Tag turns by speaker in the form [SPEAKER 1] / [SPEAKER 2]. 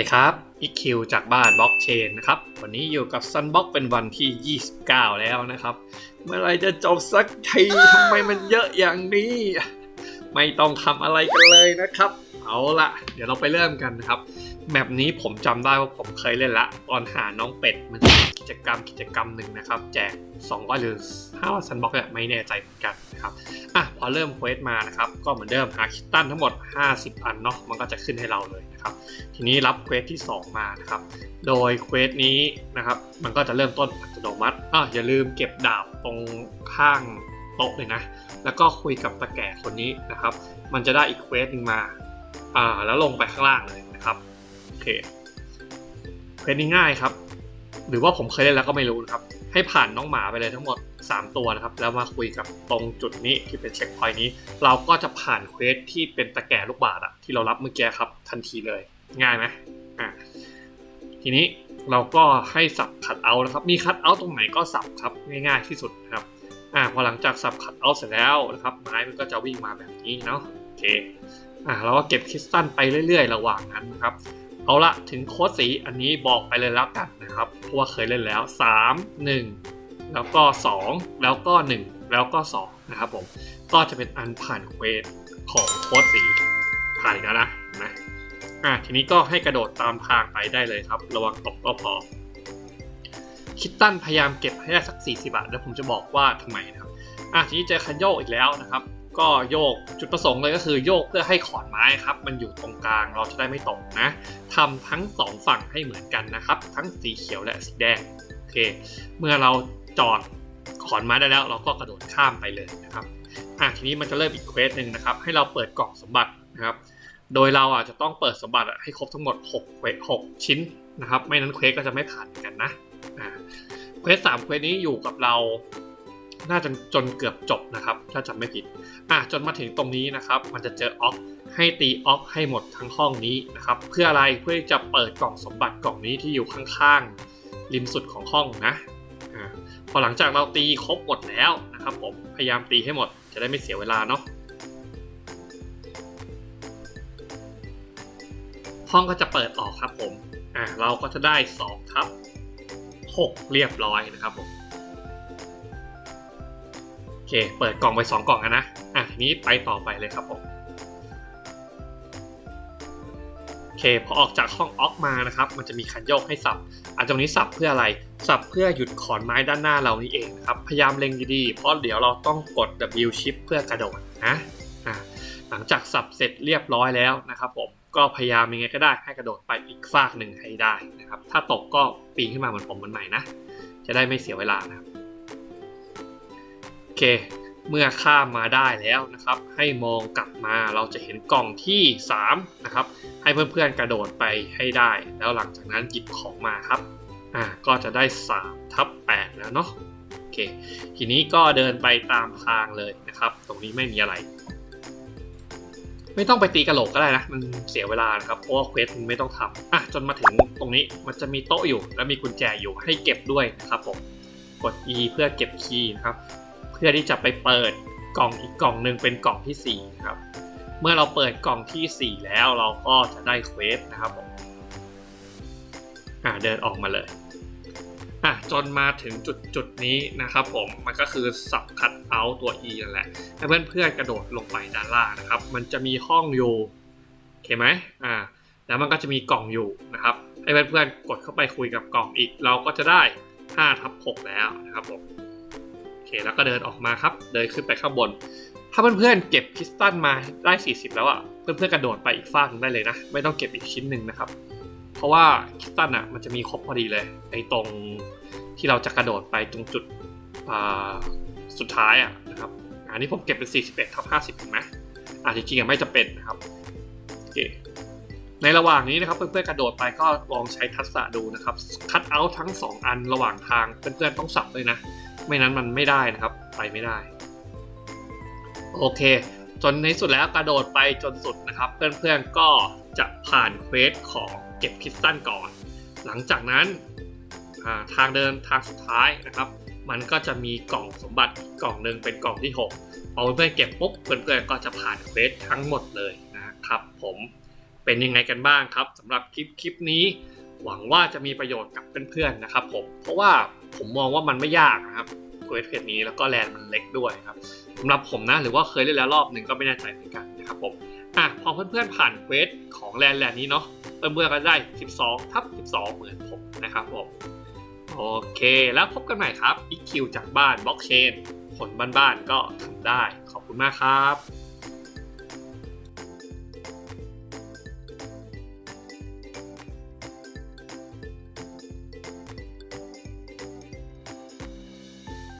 [SPEAKER 1] ดีครับอีคิวจากบ้านบล็อกเชนนะครับ วันนี้อยู่กับซันบล็อกเป็นวันที่ 29 แล้วนะครับ เมื่อไรจะจบสักทีทำไมมันเยอะอย่างนี้ ไม่ต้องทำอะไรกันเลยนะครับ เอาละเดี๋ยวเราไปเริ่มกันนะครับ แมปนี้ผมจำได้ว่าผมเคยเล่นละ ตอนหาน้องเป็ดมันกิจกรรมกิจกรรมหนึ่งนะครับ แจก200หรือ5ซันบ็อกเนี่ยไม่แน่ใจเหมือนกันนะครับอะพอเริ่มเควสมานะครับ ก็เหมือนเดิมหาคิตตันทั้งหมด 50 อันเนาะมันก็จะขึ้นให้เราเลยนะครับ ทีนี้รับเควสที่ 2 มานะครับ โดยเควสนี้นะครับ มันก็จะเริ่มต้นอัตโนมัติอะอย่าลืมเก็บดาบตรงข้างโต๊ะเลยนะ แล้วก็คุยกับตาแก่คนนี้นะครับ มันจะได้อีกเควสหนึ่งมา อ่าแล้วลงไปข้างล่างเลยนะครับโอเคเควสนี้ง่ายครับ หรือว่าผมเคยเล่นแล้วก็ไม่รู้นะครับ ให้ผ่านน้องหมาไปเลยทั้งหมด 3 ตัวนะครับ แล้วมาคุยกับตรงจุดนี้ที่เป็นเช็คพอยต์นี้ เราก็จะผ่านเควสที่เป็นตะแก่ลูกบาศก์อะที่เรารับเมื่อกี้ครับทันทีเลย ง่ายไหมอะทีนี้เราก็ให้สับคัดเอานะครับ มีคัดเอาตรงไหนก็สับครับง่ายๆที่สุดนะครับอ่าพอหลังจากสับคัดเอาเสร็จแล้วนะครับไม้มันก็จะวิ่งมาแบบนี้เนาะโอเค อ่าเราก็เก็บคริสตัลไปเรื่อยๆ ระหว่างนั้นนะครับ เอาละถึงโค้ดสีอันนี้บอกไปเลยแล้วกันนะครับ เพราะว่าเคยเล่นแล้ว 3 1 แล้วก็ 2 แล้วก็ 1 แล้วก็ 2 นะครับผม ก็จะเป็นอันผ่านเควสของโค้ดสีผ่านแล้วนะนะอะทีนี้ก็ให้กระโดดตามทางไปได้เลยครับ ระวังตกก็พอคิตตันพยายามเก็บให้ได้สัก 40บาทแล้วผมจะบอกว่าทำไมนะครับอะทีนี้เจอคันโยกอีกแล้วนะครับ ก็โยกจุดประสงค์เลยก็คือโยกเพื่อให้ขอนไม้ครับ มันอยู่ตรงกลางเราจะได้ไม่ตกนะทำทั้งสองฝั่งให้เหมือนกันนะครับ ทั้งสีเขียวและสีแดงโอเค เมื่อเราจอดขอนไม้ได้แล้ว เราก็กระโดดข้ามไปเลยนะครับอะทีนี้มันจะเริ่มอีกเควสหนึ่งนะครับ ให้เราเปิดกล่องสมบัตินะครับ โดยเราอะจะต้องเปิดสมบัติให้ครบทั้งหมด6เควส6ชิ้นนะครับ ไม่นั้นเควสก็จะไม่ผ่านกันนะอ่าเควสสามเควสนี้อยู่กับเรา น่าจะจนเกือบจบนะครับ ถ้าจำไม่ผิด อะจนมาถึงตรงนี้นะครับ มันจะเจอออฟให้ตีออฟให้หมดทั้งห้องนี้นะครับ เพื่ออะไรเพื่อจะเปิดกล่องสมบัติกล่องนี้ที่อยู่ข้างๆ ริมสุดของห้องนะพอหลังจากเราตีครบหมดแล้วนะครับผมพยายามตีให้หมดจะได้ไม่เสียเวลาเนาะห้องก็จะเปิดออกครับผมอ่าเราก็จะได้2ทับ6เรียบร้อยนะครับผม เค เปิดกล่องไป 2 กล่องนะ อะทีนี้ไปต่อไปเลยครับผม โอเค พอออกจากห้องออกมานะครับ มันจะมีคันโยกให้สับ อันตรงนี้สับเพื่ออะไร สับเพื่อหยุดขอนไม้ด้านหน้าเรานี่เองนะครับ พยายามเล็งดีๆ เพราะเดี๋ยวเราต้องกด W shift เพื่อกระโดดนะ อะ หลังจากสับเสร็จเรียบร้อยแล้วนะครับผม ก็พยายามยังไงก็ได้ให้กระโดดไปอีกฟากหนึ่งให้ได้นะครับ ถ้าตกก็ปีนขึ้นมาเหมือนผมเหมือนใหม่นะ จะได้ไม่เสียเวลานะครับ เค เมื่อข้ามมาได้แล้วนะครับ ให้มองกลับมาเราจะเห็นกล่องที่3นะครับ ให้เพื่อนๆกระโดดไปให้ได้ แล้วหลังจากนั้นหยิบของมาครับ อ่า ก็จะได้3ทับ8แล้วเนาะ โอเค ทีนี้ก็เดินไปตามทางเลยนะครับ ตรงนี้ไม่มีอะไร ไม่ต้องไปตีกระโหลกก็ได้นะ มันเสียเวลานะครับ เพราะว่าเควสมันไม่ต้องทำอะ จนมาถึงตรงนี้ มันจะมีโต๊ะอยู่ แล้วมีกุญแจอยู่ให้เก็บด้วยนะครับผมกด E เพื่อเก็บคีย์นะครับ พื่อที่จะไปเปิดกล่องอีกกล่องหนึ่งเป็นกล่องที่ 4 ครับ เมื่อเราเปิดกล่องที่ 4 แล้วเราก็จะได้เควสนะครับผมอ่าเดินออกมาเลยอะจนมาถึงจุดจุดนี้นะครับผมมันก็คือสับคัดเอาตัว E นั่นแหละให้เพื่อนๆกระโดดลงไปด้านล่างนะครับ มันจะมีห้องอยู่โอเคไหมอ่าแล้วมันก็จะมีกล่องอยู่นะครับให้เพื่อนๆกดเข้าไปคุยกับกล่องอีก เราก็จะได้5ทับ6แล้วนะครับผม เคแล้วก็เดินออกมาครับ เดินขึ้นไปข้างบน ถ้าเพื่อนๆเก็บคิสตัลมาได้ 40 แล้วอะเพื่อนๆกระโดดไปอีกฟากนึงได้เลยนะ ไม่ต้องเก็บอีกชิ้นหนึ่งนะครับ เพราะว่าคิสตัลอะมันจะมีครบพอดีเลยไอ้ตรงที่เราจะกระโดดไปตรงจุดสุดท้ายอะนะครับอันนี้ผมเก็บเป็น 41ทับ50ถูกไหมอะจริงๆไม่จะเป็นนะครับโอเคในระหว่างนี้นะครับเพื่อนๆกระโดดไปก็ลองใช้ทักษะดูนะครับคัดเอาท์ทั้ง 2 อันระหว่างทางเพื่อนๆต้องสับด้วยนะ ไม่นั้นมันไม่ได้นะครับ ไปไม่ได้ โอเค จนในสุดแล้วกระโดดไปจนสุดนะครับ เพื่อนๆก็จะผ่านเควสของเก็บคริสตัลก่อน หลังจากนั้นาทางเดินทางสุดท้ายนะครับ มันก็จะมีกล่องสมบัติกล่องหนึ่งเป็นกล่องที่6พอเพื่อนๆเก็บปุ๊บเพื่อนๆก็จะผ่านเควสทั้งหมดเลยนะครับผมเเป็นยังไงกันบ้างครับสำหรับคลิปคลิปนี้ หวังว่าจะมีประโยชน์กับเพื่อนๆนะครับผมเพราะว่า ผมมองว่ามันไม่ยากนะครับเควสเพจนี้แล้วก็แลนด์มันเล็กด้วยครับสำหรับผมนะหรือว่าเคยเล่นแล้วรอบหนึ่งก็ไม่แน่ใจเหมือนกันนะครับผมอะพอเพื่อนๆผ่านเควสของแลนด์แลนด์นี้เนาะเพื่อนๆก็ได้ 12 ทับ 12 เหมือนผมนะครับผมโอเคแล้วพบกันใหม่ครับ EQ จากบ้านบล็อกเชนคนบ้านๆก็ทำได้ขอบคุณมากครับ